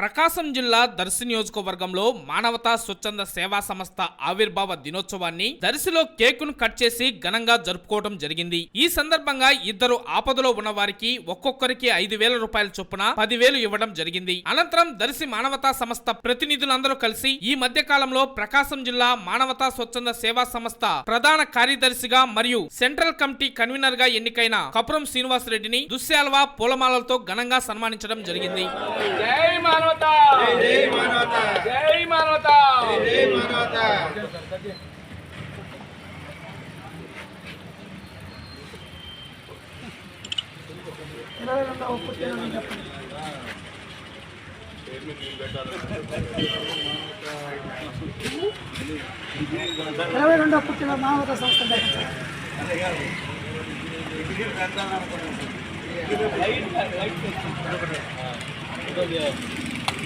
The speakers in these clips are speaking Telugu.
ప్రకాశం జిల్లా దర్శి నియోజకవర్గంలో మానవతా స్వచ్ఛంద సేవా సంస్థ ఆవిర్భావ దినోత్సవాన్ని దర్శిలో కేకును కట్ చేసి ఘనంగా జరుపుకోవడం జరిగింది. ఈ సందర్భంగా ఇద్దరు ఆపదలో ఉన్న వారికి ఒక్కొక్కరికి ఐదు వేల రూపాయల చొప్పున పదివేలు ఇవ్వడం జరిగింది. అనంతరం దర్శి మానవతా సంస్థ ప్రతినిధులందరూ కలిసి ఈ మధ్య కాలంలో ప్రకాశం జిల్లా మానవతా స్వచ్ఛంద సేవా సంస్థ ప్రధాన కార్యదర్శిగా మరియు సెంట్రల్ కమిటీ కన్వీనర్గా ఎన్నికైన కపురం శ్రీనివాస్ రెడ్డిని దుశ్శాల్వా పూలమాలలతో ఘనంగా సన్మానించడం జరిగింది. జై మానవత! జై మానవత! జై మానవత జై మానవత ఇరవై రెండో పుట్టిన మానవతా సంస్థ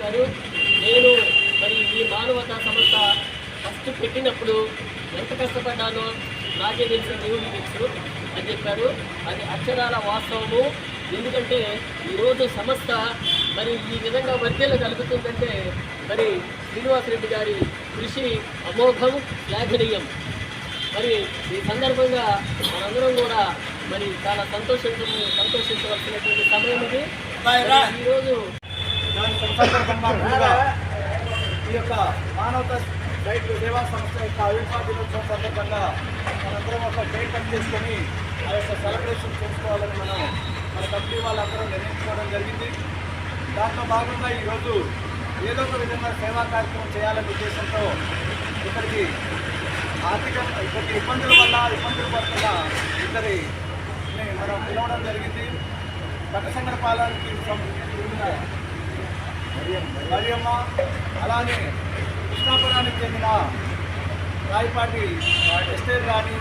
గారు నేను మరి ఈ మానవతా సంస్థ ఫస్ట్ పెట్టినప్పుడు ఎంత కష్టపడ్డానో నాకే తెలిసిన దేవుడికి తెలుసు అని చెప్పారు. అది అక్షరాల వాస్తవము. ఎందుకంటే ఈరోజు సంస్థ మరి ఈ విధంగా వర్గేలు కలుగుతుందంటే మరి శ్రీనివాసరెడ్డి గారి కృషి అమోఘం శ్లాఘనీయం మరి ఈ సందర్భంగా మనందరం కూడా మరి చాలా సంతోషించ సంతోషించవలసినటువంటి సమయం ఇది. ఈరోజు సందర్భంగా ఈ యొక్క మానవత రైతు సేవా సంస్థ యొక్క ఆవిర్భావ దినోత్సవం సందర్భంగా మనందరం ఒక డేట్ కట్ చేసుకొని ఆ యొక్క సెలబ్రేషన్ చేసుకోవాలని మనం మన కంపెనీ వాళ్ళందరూ నిర్ణయించుకోవడం జరిగింది. దాంట్లో భాగంగా ఈరోజు ఏదో ఒక విధంగా సేవా కార్యక్రమం చేయాలనే ఉద్దేశంతో ఇక్కడికి ఆర్థిక ఇక్కడికి ఇబ్బందుల వల్ల ఇబ్బందుల పడుతున్న ఇద్దరి మనం పిలవడం జరిగింది. పట్టసంగర పాలనకి మరియమ్మ అలానే కృష్ణాపురానికి చెందిన రాయపాటి ఎస్టేట్ కానీ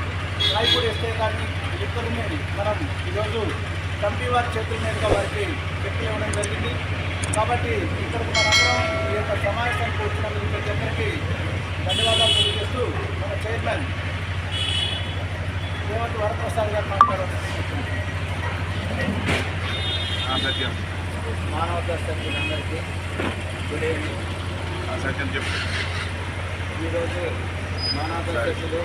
రాయపూడి ఎస్టేట్ కానీ ఇద్దరిని మనం ఈరోజు కమిటీ వారి చేతుల మీదుగా వారికి చెక్కులు ఇవ్వడం జరిగింది. కాబట్టి ఇక్కడికి మనందరం ఈ యొక్క సమావేశానికి వచ్చిన ప్రతి ఒక్కరికి ధన్యవాదాలు తెలియజేస్తూ మన చైర్మన్ రేవంత్ వరప్రసాద్ గారు మాట్లాడారు మానవతా సభ్యులందరికీ గుడ్ ఈవినింగ్. ఈరోజు మానవతా సభ్యులు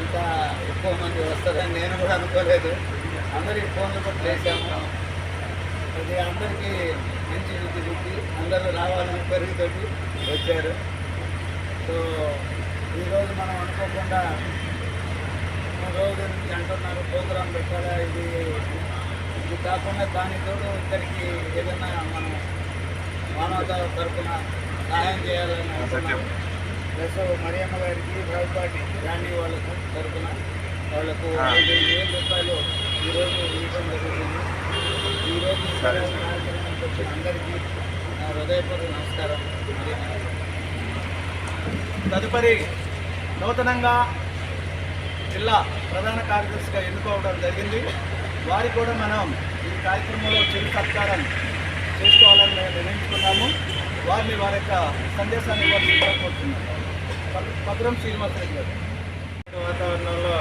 ఇంకా ఎక్కువ మంది వస్తారని నేను కూడా అనుకోలేదు. అందరికి ఫోన్లు కూడా చేశాము. అది అందరికీ మంచి రుచి రుచి అందరూ రావాలని పెరుగుతోటి వచ్చారు. సో ఈరోజు మనం అనుకోకుండా రోజు నుంచి అంటున్నారు ప్రోగ్రాం పెట్టాలా? ఇది ఇది కాకుండా దాని తోడు ఇద్దరికి ఏదైనా మనం మానవత తరఫున సహాయం చేయాలని ప్లస్ మరియమ్మ గారికి రావుపాటి గాంధీ వాళ్ళకు తరఫున వాళ్ళకు ఐదు వేల రూపాయలు ఈరోజు ఇవ్వడం జరుగుతుంది ఈరోజు ఈ కార్యక్రమానికి వచ్చిన అందరికీ నా హృదయపూర్వక నమస్కారం. తదుపరి నూతనంగా జిల్లా ప్రధాన కార్యదర్శిగా ఎన్నుకోవడం జరిగింది. వారికి కూడా మనం ఈ కార్యక్రమంలో చిరు సత్కారం చేసుకోవాలని మేము నిర్ణయించుకున్నాము. వారిని వారి యొక్క సందేశాన్ని ఇవ్వాల్సిందిగా కోరుతున్నాం ప- పద్రం శ్రీనివాసరెడ్డి గారు. వాతావరణంలో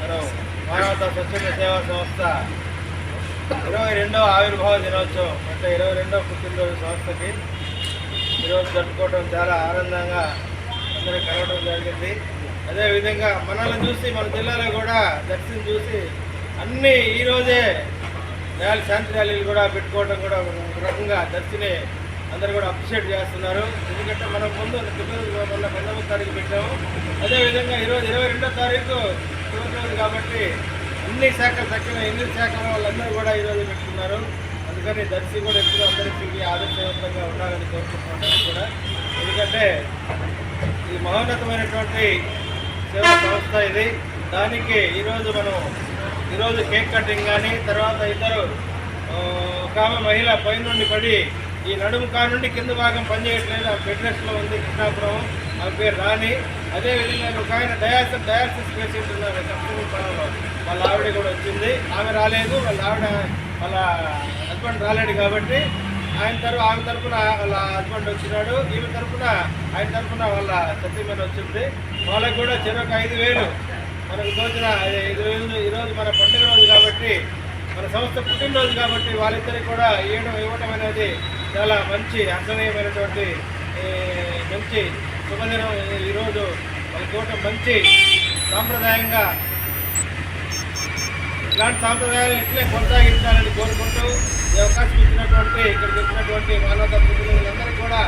మనం మానవత స్వచ్ఛంద సేవా సంస్థ ఇరవై రెండవ ఆవిర్భావ దినోత్సవం అంటే ఇరవై రెండవ పుట్టినరోజు సంస్థకి ఈరోజు జరుపుకోవడం చాలా ఆనందంగా అందరూ కలవడం జరిగింది. అదేవిధంగా మనల్ని చూసి మన జిల్లాలో కూడా దర్శనం చూసి అన్నీ ఈరోజే ర్యాలీ శాంతి ర్యాలీలు కూడా పెట్టుకోవడం కూడా ఒక రకంగా దర్శిని అందరూ కూడా అప్రిషియేట్ చేస్తున్నారు. ఎందుకంటే మనం ముందు ఫిబ్రవరి మొన్న పంతొమ్మిది తారీఖు పెట్టాము. అదేవిధంగా ఈరోజు ఇరవై రెండో తారీఖు చివరి రోజు కాబట్టి అన్ని శాఖలు తక్కిన ఎన్ని శాఖల వాళ్ళందరూ కూడా ఈరోజు పెట్టుకున్నారు. అందుకని దర్శి కూడా ఎప్పుడు అందరికీ ఆదర్శవంతంగా ఉండాలని కోరుకుంటున్నాను కూడా. ఎందుకంటే ఈ మహోన్నతమైనటువంటి సేవా సంస్థ ఇది. దానికి ఈరోజు మనం ఈరోజు కేక్ కటింగ్ కానీ తర్వాత ఇద్దరు ఒక ఆమె మహిళ పైనుండి పడి ఈ నడుము నుండి కింద భాగం పనిచేయట్లేదు. ఆ ఫిట్నెస్లో ఉంది కృష్ణాపురం. ఆ పేరు రాణి. అదేవిధంగా ఒక ఆయన డయాలసిస్ డయాలసిస్ పేషెంట్ ఉన్నారు. కృష్ణాపురంలో వాళ్ళ ఆవిడ కూడా వచ్చింది. ఆమె రాలేదు. వాళ్ళ ఆవిడ వాళ్ళ హస్బెండ్ రాలేడు కాబట్టి ఆయన తరఫు ఆమె తరఫున వాళ్ళ హస్బెండ్ వచ్చినాడు. ఈమె తరఫున ఆయన తరఫున వాళ్ళ సత్యమైన వచ్చింది. వాళ్ళకి కూడా చెరొక ఐదు వేలు మనకు తోచిన ఐదు ఈరోజు మన పండుగ రోజు కాబట్టి మన సంస్థ పుట్టినరోజు కాబట్టి వాళ్ళిద్దరికి కూడా ఇవ్వడం ఇవ్వటం అనేది చాలా మంచి అసహనీయమైనటువంటి మంచి శుభదినం. ఈరోజు మన తోట మంచి సాంప్రదాయంగా ఇలాంటి సాంప్రదాయాలు ఇట్లే కొనసాగించాలని కోరుకుంటూ ఈ అవకాశం ఇచ్చినటువంటి ఇక్కడికి వచ్చినటువంటి మానవతా ప్రతినిధులందరికీ కూడా